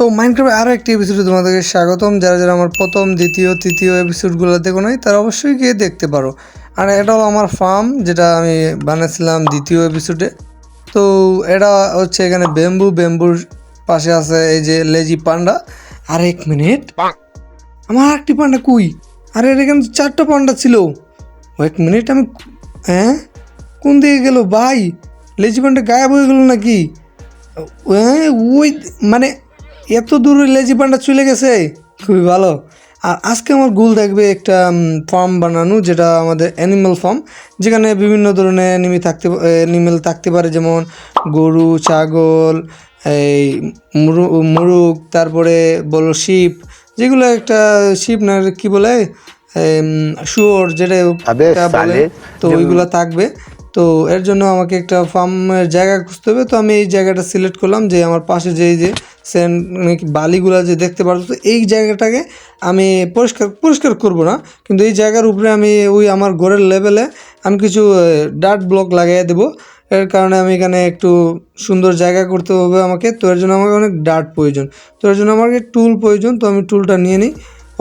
তো মাইনক্রাফ্ট আরও একটি এপিসোডে তোমাদেরকে স্বাগতম। যারা যারা আমার প্রথম, দ্বিতীয়, তৃতীয় এপিসোডগুলো দেখো নাই, তারা অবশ্যই গিয়ে দেখতে পারো। আর এটা হলো আমার ফার্ম যেটা আমি বানিয়েছিলাম দ্বিতীয় এপিসোডে তো এটা হচ্ছে এখানে বেম্বু বেম্বুর পাশে আছে এই যে লেজি পান্ডা আর এক মিনিট আমার একটি পান্ডা কুই? আরে এর এখানে চারটা পান্ডা ছিল। এক মিনিট আমি হ্যাঁ? কোন দিকে গেল? ভাই লেজি পান্ডা গায়েব হয়ে গেল নাকি? হ্যাঁ ওই মানে এত দূরে লেজি পান্ডা চলে গেছে? খুবই ভালো। আর আজকে আমার গোল থাকবে একটা ফার্ম বানানো যেটা আমাদের অ্যানিমাল ফার্ম যেখানে বিভিন্ন ধরনের অ্যানিমি থাকতে অ্যানিমেল থাকতে পারে যেমন গরু ছাগল এই মুরু- মুরগ তারপরে বলো শিপ যেগুলো একটা শিপ না কি বলে শুয়োর যেটা বলে তো ওইগুলো থাকবে। তো এর জন্য আমাকে একটা ফার্মের জায়গা খুঁজতে হবে। তো আমি এই জায়গাটা সিলেক্ট করলাম যে আমার পাশে যে যে সেন নাকি বালিগুলো যে দেখতে পারতো তো এই জায়গাটাকে আমি পরিষ্কার পরিষ্কার করব না। কিন্তু এই জায়গার উপরে আমি ওই আমার ঘরের লেভেলে আমি কিছু ডার্ট ব্লক লাগিয়ে দেবো। এর কারণে আমি এখানে একটু সুন্দর জায়গা করতে হবে আমাকে। তো এর জন্য আমাকে অনেক ডার্ট প্রয়োজন। তো এর জন্য আমাকে টুল প্রয়োজন। তো আমি টুলটা নিয়ে নিই।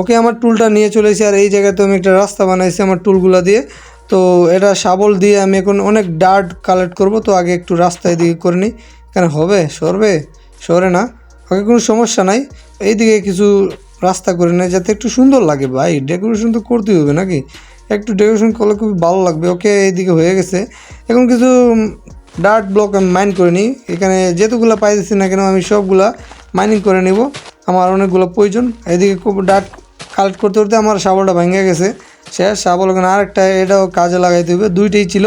ওকে আমার টুলটা নিয়ে চলে এসেছি আর এই জায়গাতে আমি একটা রাস্তা বানাইছি আমার টুলগুলো দিয়ে। তো এটা শাবল দিয়ে আমি এখন অনেক ডার্ট কালেক্ট করব, তো আগে একটু রাস্তায় দিকে করে নিই। কেন, হবে? সরবে? সরে না। ওকে কোনো সমস্যা নাই। এইদিকে কিছু রাস্তা করে নেয় যাতে একটু সুন্দর লাগে ভাই। ডেকোরেশন তো করতেই হবে নাকি? একটু ডেকোরেশন করলে খুবই ভালো লাগবে। ওকে, এইদিকে হয়ে গেছে। এখন কিছু ডার্ট ব্লক আমি মাইন করে নিই। এখানে যেতগুলো পাইতেছি না কেন, আমি সবগুলা মাইনিং করে নিব। আমার অনেকগুলো প্রয়োজন। এদিকে খুব ডার্ট কালেক্ট করতে করতে আমার শাবলটা ভেঙে গেছে। শেষ। শাবল এখন আরেকটা এটাও কাজে লাগাইতে হবে দুইটাই ছিল।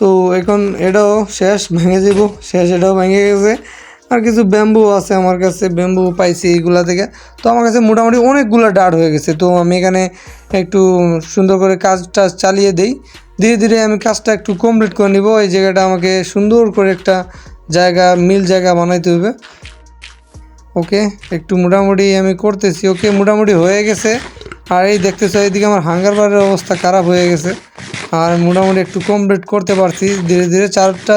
তো এখন এটাও শেষ, ভেঙে যাব। শেষ এটাও ভেঙে গেছে। আর কিছু ব্যাম্বু আছে আমার কাছে, ব্যাম্বু পাইছি এইগুলা থেকে। তো আমার কাছে মোটামুটি অনেকগুলো ডাট হয়ে গেছে। তো আমি এখানে একটু সুন্দর করে কাজ টাজ চালিয়ে দেই। ধীরে ধীরে আমি কাজটা একটু কমপ্লিট করে নিব। এই জায়গাটা আমাকে সুন্দর করে একটা জায়গা, মিল জায়গা বানাইতে হবে। ওকে, একটু মোটামুটি আমি করতেছি। ওকে, মোটামুটি হয়ে গেছে। আর এই দেখতেছো, এইদিকে আমার হাঙ্গার বারের অবস্থা খারাপ হয়ে গেছে। আর মোটামুটি একটু কমপ্লিট করতে পারছি। ধীরে ধীরে চারটা,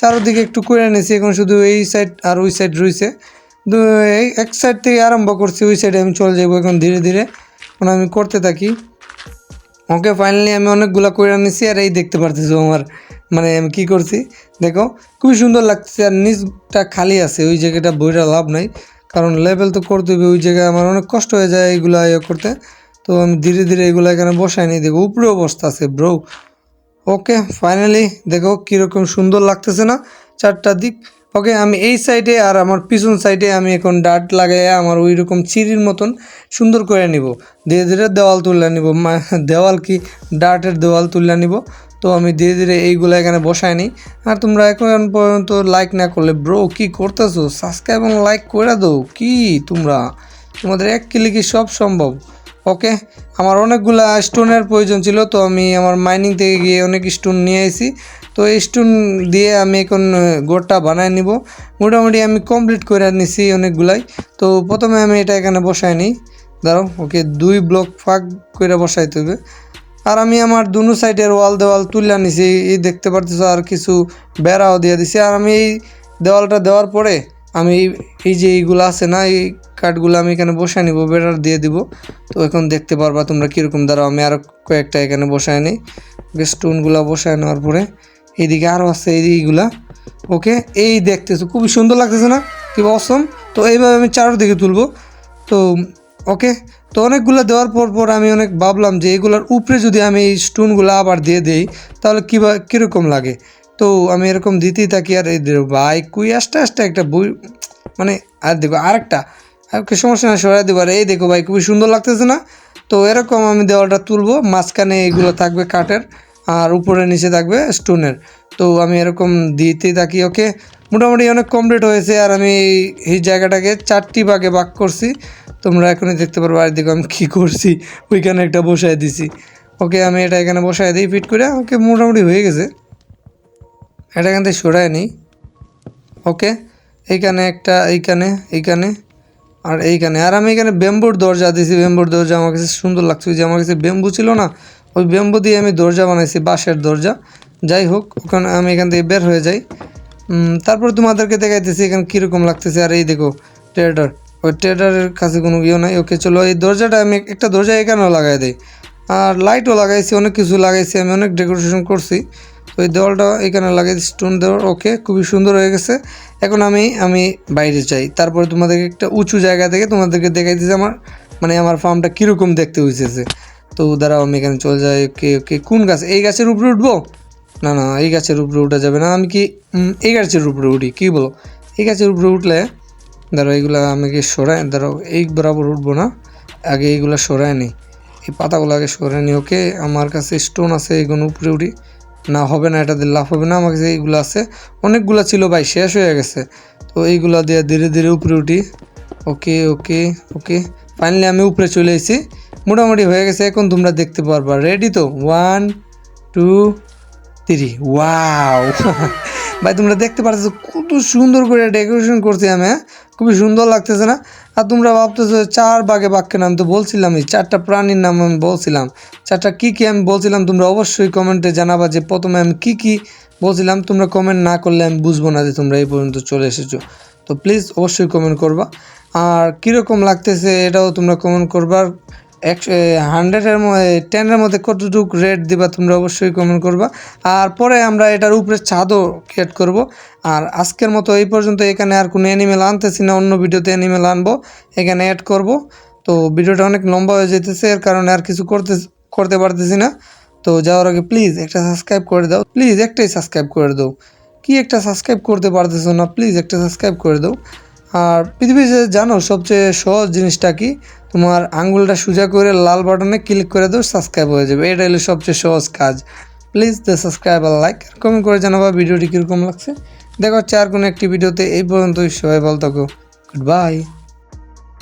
চারোদিকে একটু করে নিয়েছি। এখন শুধু এই সাইড আর ওই সাইড রয়েছে। এক সাইড থেকে আরম্ভ করছি, ওই সাইডে আমি চলে যাব। এখন ধীরে ধীরে এখন আমি করতে থাকি। ওকে ফাইনালি আমি অনেকগুলা করে নিয়েছি। আর এই দেখতে পারতেছো আমার মানে আমি কি করছি? দেখো, খুবই সুন্দর লাগতেছে। আর নিচটা খালি আছে, ওই জায়গাটা বইটা লাভ নাই। কারণ লেভেল তো করতে হবে, ওই জায়গায় আমার অনেক কষ্ট হয়ে যায় এইগুলা ইয়ে করতে। তো আমি ধীরে ধীরে এগুলো এখানে বসাই নিই দেখো উপরেও বসতে আছে ব্রো ওকে ফাইনালি দেখো কীরকম সুন্দর লাগতেছে না চারটা দিক। ওকে আমি এই সাইডে আর আমার পিছন সাইডে আমি এখন ডাট লাগাই আমার ওই রকম চিরির মতন সুন্দর করে নিব। ধীরে ধীরে দেওয়াল তুলে নিব। দেওয়াল কি? ডাটের দেওয়াল তুলে নিব। তো আমি ধীরে ধীরে এইগুলো এখানে বসাই নিই। আর তোমরা এখন পর্যন্ত লাইক না করলে ব্রো কি করতেছো? সাবস্ক্রাইব এবং লাইক করে দাও। কি তোমরা? তোমাদের এক ক্লিকে সব সম্ভব। ওকে, আমার অনেকগুলা স্টোনের প্রয়োজন ছিল, তো আমি আমার মাইনিং থেকে গিয়ে অনেক স্টোন নিয়ে এসেছি তো এই স্টোন দিয়ে আমি এখন গোড়টা বানায় নিব। মোটামুটি আমি কমপ্লিট করে নিছি অনেকগুলাই। তো প্রথমে আমি এটা এখানে বসাই নিই। দাঁড়াও, ওকে, দুই ব্লক ফাঁক করে বসাইতে হবে। আর আমি আমার দুনো সাইডের ওয়াল দেওয়াল তুলে নিছি। এই দেখতে পারতেছো আর কিছু বেড়াও দিয়ে দিছি। আর আমি এই দেওয়ালটা দেওয়ার পরে আমি এই- যে এইগুলো আছে না, এই কাঠগুলো আমি এখানে বসায় নিব, বেড়ার দিয়ে দিব। তো এখন দেখতে পারবা তোমরা কীরকম দাঁড়াও। আমি আরও কয়েকটা এখানে বসায় নিই। স্টোনগুলো বসায় নেওয়ার পরে এইদিকে আরও আছে এইগুলা। ওকে, এই দেখতেছো, খুবই সুন্দর লাগতেছে না? কি অসম তো এইভাবে আমি চারদিকে তুলবো। তো, ওকে, তো অনেকগুলো দেওয়ার পর পর আমি অনেক ভাবলাম যে এগুলোর উপরে যদি আমি এই স্টোনগুলো আবার দিয়ে দিই, তাহলে কী কীরকম লাগে? তো আমি এরকম দিতেই থাকি, আর এই ভাই, কুই আস্তে আস্তে একটা বই মানে আর দেখো আরেকটা, আর কি সমস্যা না সরাই দেবো। আর এই দেখো ভাই, খুবই সুন্দর লাগতেছে না? তো এরকম আমি দেওয়ালটা তুলবো, মাঝখানে এইগুলো থাকবে কাঠের, আর উপরে নিচে থাকবে স্টোনের। তো আমি এরকম দিতেই থাকি, ওকে? মোটামুটি অনেক কমপ্লিট হয়েছে, আর আমি এই- এই জায়গাটাকে চারটি ভাগে ভাগ করছি। তোমরা এখনই দেখতে পারব, আর দেখো আমি কী করছি, ওইখানে একটা বসায় দিছি। ওকে, আমি এটা এখানে বসায় দিই, ফিট করে ওকে, মোটামুটি হয়ে গেছে। এটা এখান থেকে সরায় নিই ওকে এইখানে একটা, এইখানে এইখানে, আর এইখানে। আর আমি এখানে বেম্বুর দরজা দিয়েছি বেম্বুর দরজা আমার কাছে সুন্দর লাগছে। যে আমার কাছে বেম্বু ছিল না, ওই বেম্বু দিয়ে আমি দরজা বানাইছি, বাঁশের দরজা। যাই হোক, ওখানে আমি এখান থেকে বের হয়ে যাই। তারপর তোমাদেরকে দেখাইতেছি এখানে কীরকম লাগতেছে। আর এই দেখো ট্রেডার ওই ট্রেডারের কাছে কোনো ইয়ে নাই। ওকে চলো, এই দরজাটা আমি একটা দরজা এখানেও লাগাই দিই। আর লাইটও লাগাইছি, অনেক কিছু লাগাইছি, আমি অনেক ডেকোরেশন করছি। এই দেওয়ালটা এখানে লাগাইছি স্টোন দেওয়ার ওকে খুবই সুন্দর হয়ে গেছে। এখন আমি আমি বাইরে যাই। তারপরে তোমাদেরকে একটা উঁচু জায়গা থেকে তোমাদেরকে দেখাই দিয়েছি আমার মানে আমার ফার্মটা কীরকম দেখতে হয়েছে তো দাঁড়াও, আমি এখানে চলে যাই ওকে ওকে কোন গাছ? এই গাছের উপরে উঠবো? না না, এই গাছের উপরে উঠা যাবে না। আমি কি এই গাছের উপরে উঠি? কী বলো? এই গাছের উপরে উঠলে ধরো এইগুলা আমাকে সরাই ধরো এই বরাবর উঠবো না। আগে এইগুলো সরাই নিই এই পাতাগুলো আগে সরাই নিই ওকে আমার কাছে স্টোন আছে এইগুলো উপরে উঠি। না, হবে না, এটা দিয়ে লাভ হবে না, আমাকে যে এইগুলো আছে, অনেকগুলো ছিল ভাই, শেষ হয়ে গেছে। তো এইগুলো দিয়ে ধীরে ধীরে উপরে উঠি। ওকে ওকে ওকে। ফাইনালি আমি উপরে চলে এসেছি। মোটামুটি হয়ে গেছে, এখন তোমরা দেখতে পারবা। রেডি তো? ওয়ান টু থ্রি ওয়াও ভাই, তোমরা দেখতে পারতেছো কত সুন্দর করে ডেকোরেশন করছি আমি হ্যাঁ? খুবই সুন্দর লাগতেছে না? আর তোমরা ভাবতেছো চার বাঘে বাঘকে নাম তো বলছিলামই চারটা প্রাণীর নাম আমি বলছিলাম। চারটা কী কী আমি বলছিলাম, তোমরা অবশ্যই কমেন্টে জানাবা যে প্রথমে আমি কী কী বলছিলাম। তোমরা কমেন্ট না করলে আমি বুঝব না যে তোমরা এই পর্যন্ত চলে এসেছ। তো প্লিজ অবশ্যই কমেন্ট করবা। আর কীরকম লাগতেছে এটাও তোমরা কমেন্ট করবা। একশো হান্ড্রেডের টেনের মধ্যে কতটুকু রেট দিবা তোমরা অবশ্যই কমেন্ট করবা। আর পরে আমরা এটার উপরে ছাদও ক্রিয়েট করব। আর আজকের মতো এই পর্যন্ত, এখানে আর কোনো অ্যানিমেল আনতেছি না, অন্য ভিডিওতে অ্যানিমেল আনব, এখানে অ্যাড করব। তো ভিডিওটা অনেক লম্বা হয়ে যেতেছে, এর কারণে আর কিছু করতে করতে পারতেছি না। তো যাওয়ার আগে প্লিজ একটা সাবস্ক্রাইব করে দাও। প্লিজ একটাই সাবস্ক্রাইব করে দাও। কি একটা সাবস্ক্রাইব করতে পারতেছো না প্লিজ একটা সাবস্ক্রাইব করে দাও। আর পৃথিবীতে জানো, সবচেয়ে সহজ জিনিসটা কি? তোমার আঙ্গুলটা সোজা করে লাল বাটনে ক্লিক করে দাও সাবস্ক্রাইব হয়ে যাবে। এটা হলো সবচেয়ে সহজ কাজ। প্লিজ দ্য সাবস্ক্রাইব আর লাইক কমেন্ট করে জানাবা ভিডিওটি কীরকম লাগছে। দেখো হচ্ছে আর কোনো একটি ভিডিওতে। এই পর্যন্তই সবাই ভালো থাকো। Good bye